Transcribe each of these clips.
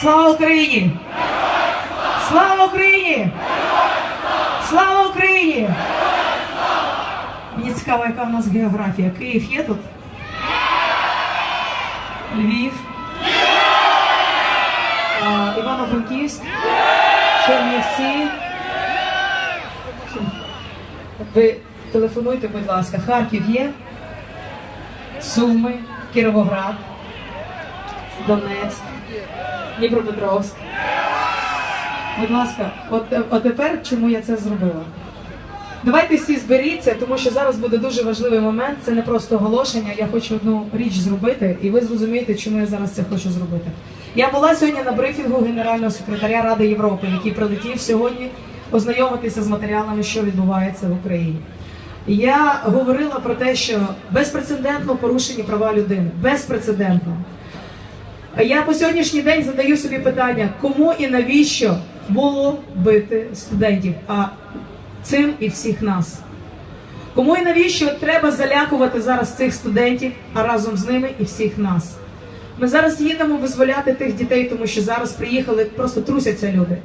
Слава Україні! Слава Україні! Слава Україні! Мені цікаво, яка в нас географія. Київ є тут? Львів. Івано-Франківськ. Чернівці. Ви телефонуйте, будь ласка. Харків є. Суми, Кіровоград, Донецьк, Дніпропетровськ. Будь ласка, от, от тепер чому я це зробила? Давайте всі зберіться, тому що зараз буде дуже важливий момент. Це не просто оголошення. Я хочу одну річ зробити, і ви зрозумієте, чому я зараз це хочу зробити. Я була сьогодні на брифінгу генерального секретаря Ради Європи, який прилетів сьогодні ознайомитися з матеріалами, що відбувається в Україні. Я говорила про те, що безпрецедентно порушені права людини. Безпрецедентно. Я по сьогоднішній день задаю собі питання, кому і навіщо було бити студентів, а цим і всіх нас. Кому і навіщо треба залякувати зараз цих студентів, а разом з ними і всіх нас. Ми зараз їдемо визволяти тих дітей, тому що зараз приїхали, просто трусяться люди.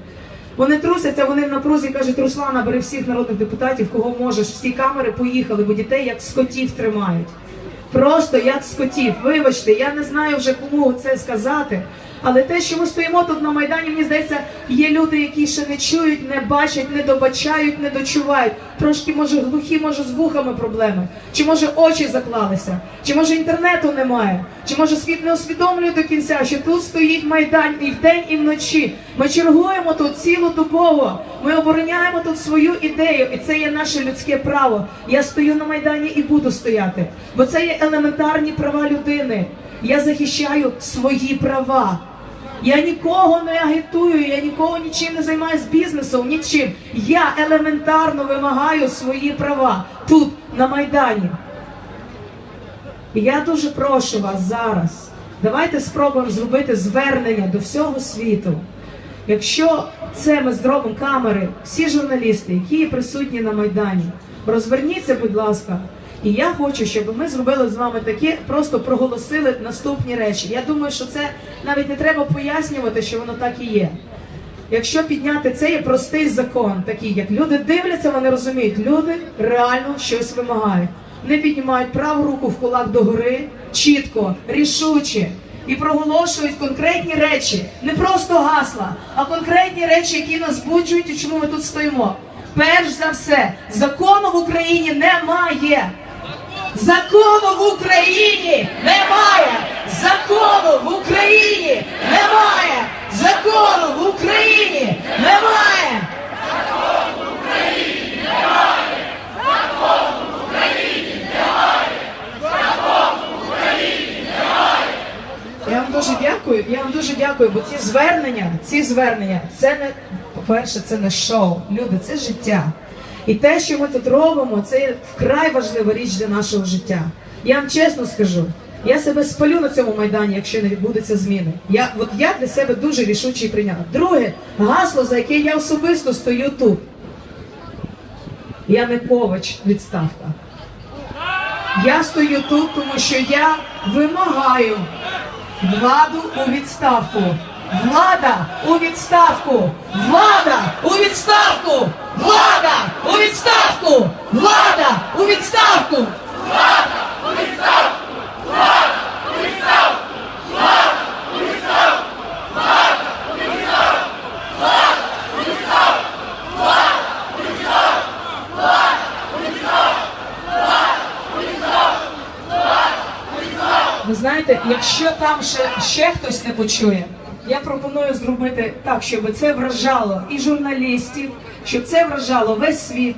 Вони трусяться, вони в напрузі кажуть, Руслана, бери всіх народних депутатів, кого можеш, всі камери поїхали, бо дітей як скотів тримають. Просто як скотів. Вибачте, я не знаю вже кому це сказати. Але те, що ми стоїмо тут на Майдані, мені здається, є люди, які ще не чують, не бачать, не добачають, не дочувають. Трошки, може, глухі, може, з вухами проблеми. Чи може очі заклалися, чи може інтернету немає, чи може світ не усвідомлює до кінця, що тут стоїть Майдан і вдень, і вночі. Ми чергуємо тут цілодобово. Ми обороняємо тут свою ідею, і це є наше людське право. Я стою на Майдані і буду стояти, бо це є елементарні права людини. Я захищаю свої права. Я нікого не агітую, я нікого нічим не займаюся бізнесом, нічим. Я елементарно вимагаю свої права тут, на Майдані. Я дуже прошу вас зараз. Давайте спробуємо зробити звернення до всього світу. Якщо це ми зробимо камери, всі журналісти, які присутні на Майдані, розверніться, будь ласка. І я хочу, щоб ми зробили з вами таке, просто проголосили наступні речі. Я думаю, що це навіть не треба пояснювати, що воно так і є. Якщо підняти це є простий закон, такий як люди дивляться, вони розуміють, люди реально щось вимагають. Вони піднімають праву руку в кулак догори, чітко, рішуче. І проголошують конкретні речі, не просто гасла, а конкретні речі, які нас збуджують і чому ми тут стоїмо. Перш за все, закону в Україні немає. Закону в Україні немає! Закону в Україні немає! Закону в Україні немає! Я вам дуже дякую. Я вам дуже дякую, бо ці звернення, ці звернення, це не по-перше, це не шоу. Люди, це життя. І те, що ми тут робимо, це вкрай важлива річ для нашого життя. Я вам чесно скажу, я себе спалю на цьому майдані, якщо не відбудеться зміни. Я от я для себе дуже рішучий прийняла. Друге, гасло, за яке я особисто стою тут. Я не повач відставка. Я стою тут, тому що я вимагаю владу у відставку. Влада у відставку! Влада у відставку! Відставку! Влада у відставку! Ви знаєте, якщо там ще, ще хтось не почує, я пропоную зробити так, щоб це вражало і журналістів, щоб це вражало весь світ.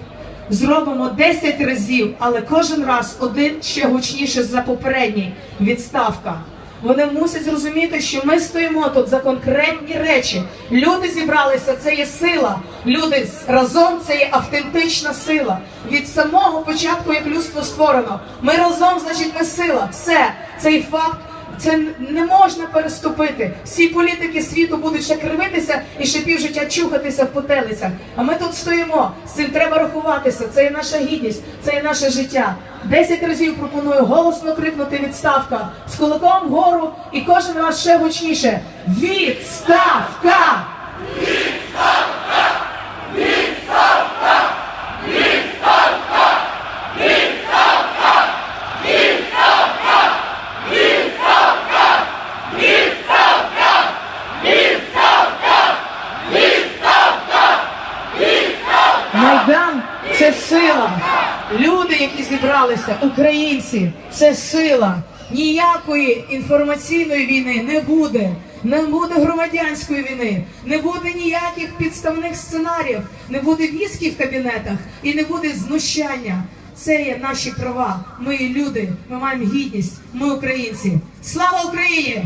Зробимо 10 разів, але кожен раз один ще гучніше за попередній відставка. Вони мусять зрозуміти, що ми стоїмо тут за конкретні речі. Люди зібралися, це є сила. Люди разом це є автентична сила. Від самого початку, як людство створено, ми разом, значить, ми сила. Все цей факт Це не можна переступити. Всі політики світу будуть ще кривитися і ще півжиття чухатися в потелицях. А ми тут стоїмо. З цим треба рахуватися. Це є наша гідність, це є наше життя. Десять разів пропоную голосно крикнути відставка з кулаком вгору і кожен раз ще гучніше. Відставка! Майдан зібралися, українці, це сила. Ніякої інформаційної війни не буде. Не буде громадянської війни, не буде ніяких підставних сценаріїв, не буде віскі в кабінетах і не буде знущання. Це є наші права. Ми люди, ми маємо гідність, ми українці. Слава Україні!